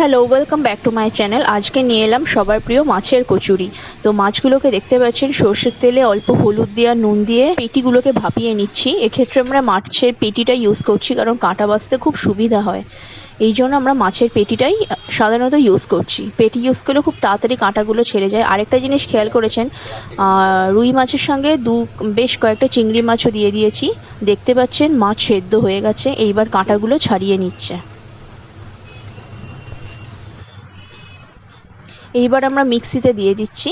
Hello welcome back to my channel আজকে নিয়ে এলাম সবার প্রিয় মাছের কচুরি। তো মাছগুলোকে দেখতে পাচ্ছেন, সর্ষের তেলে অল্প হলুদ দিয়ে, নুন দিয়ে পেটিগুলোকে ভাপিয়ে নিচ্ছি। এক্ষেত্রে আমরা মাছের পেটিটা ইউজ করছি, কারণ কাঁটা বাছতে খুব সুবিধা হয়। এই জন্য আমরা মাছের পেটিটাই সাধারণত ইউজ করছি। পেটি ইউজ করলে খুব তাড়াতাড়ি কাঁটাগুলো ছেড়ে যায়। আরেকটা জিনিস খেয়াল করেছেন রুই মাছের সঙ্গে দু, বেশ কয়েকটা চিংড়ি মাছও দিয়ে দিয়েছি। দেখতে পাচ্ছেন, মাছ সেদ্ধ হয়ে গেছে। এইবার কাঁটাগুলো ছাড়িয়ে নিচ্ছে। এইবার আমরা মিক্সিতে দিয়ে দিচ্ছি।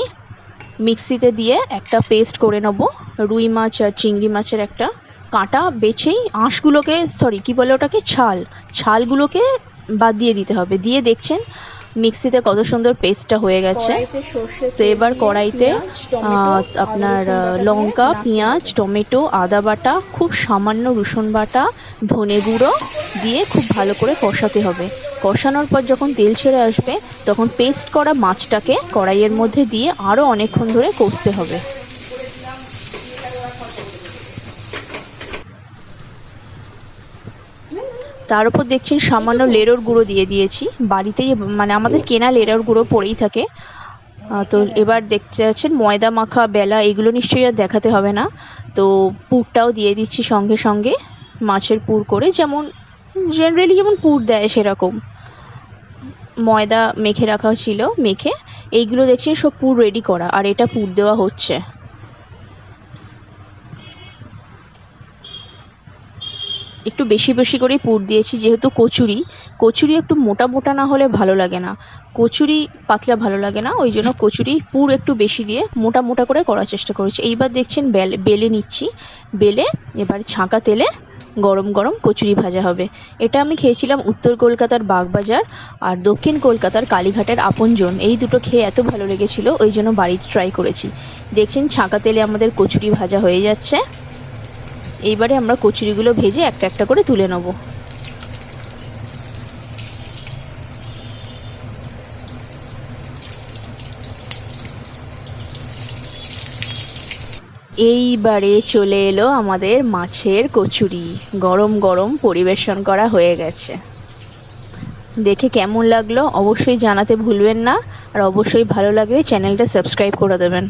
মিক্সিতে দিয়ে একটা পেস্ট করে নেব। রুই মাছ আর চিংড়ি মাছের একটা কাঁটা বেছেই আঁশগুলোকে সরি কি বলে ওটাকে? ছাল। ছালগুলোকে বাদ দিয়ে দিতে হবে। দিয়ে দেখছেন মিক্সিতে কত সুন্দর পেস্টটা হয়ে গেছে। তো এবার কড়াইতে আপনার লঙ্কা পেঁয়াজ টমেটো আদা বাটা খুব সামান্য রসুন বাটা ধনে গুঁড়ো দিয়ে খুব ভালো করে কষাতে হবে। কষানোর পর যখন তেল ছেড়ে আসবে, তখন পেস্ট করা মাছটাকে কড়াইয়ের মধ্যে দিয়ে আরও অনেকক্ষণ ধরে কষতে হবে। তার উপর দেখছেন সামান্য লেরোর গুঁড়ো দিয়ে দিয়েছি। বাড়িতেই মানে আমাদের কেনা লেরোর গুঁড়ো পড়েই থাকে। তো এবার দেখতে পাচ্ছেন ময়দা মাখা, বেলা, এগুলো নিশ্চয়ই আর দেখাতে হবে না। তো পুরটাও দিয়ে দিচ্ছি সঙ্গে সঙ্গে মাছের পুর করে। যেমন জেনারেলি যেমন পুর দেয় সেরকম। ময়দা মেখে রাখা ছিল, মেখে। এইগুলো দেখছি সব পুর রেডি করা, আর এটা পুর দেওয়া হচ্ছে। একটু বেশি বেশি করেই পুর দিয়েছি, যেহেতু কচুরি। কচুরি একটু মোটা মোটা না হলে ভালো লাগে না। কচুরি পাতলা ভালো লাগে না, ওই জন্য কচুরি পুর একটু বেশি দিয়ে মোটা মোটা করে করার চেষ্টা করেছি। এইবার দেখছেন বেলে বেলে নিচ্ছি। বেলে এবার ছাঁকা তেলে গরম গরম কচুরি ভাজা হবে। এটা আমি খেয়েছিলাম উত্তর কলকাতার বাগবাজার আর দক্ষিণ কলকাতার কালীঘাটের আপনজন। এই দুটো খেয়ে এত ভালো লেগেছিল, ওই জন্য বাড়িতে ট্রাই করেছি। দেখছেন ছাঁকা তেলে আমাদের কচুরি ভাজা হয়ে যাচ্ছে। এইবারে আমরা কচুরিগুলো ভেজে একটা একটা করে তুলে নেব। এইবারে চলে এলো আমাদের মাছের কচুরি। গরম গরম পরিবেশন করা হয়ে গেছে। দেখে কেমন লাগল অবশ্যই জানাতে ভুলবেন না। আর অবশ্যই ভালো লাগলে চ্যানেলটা সাবস্ক্রাইব করে দেবেন।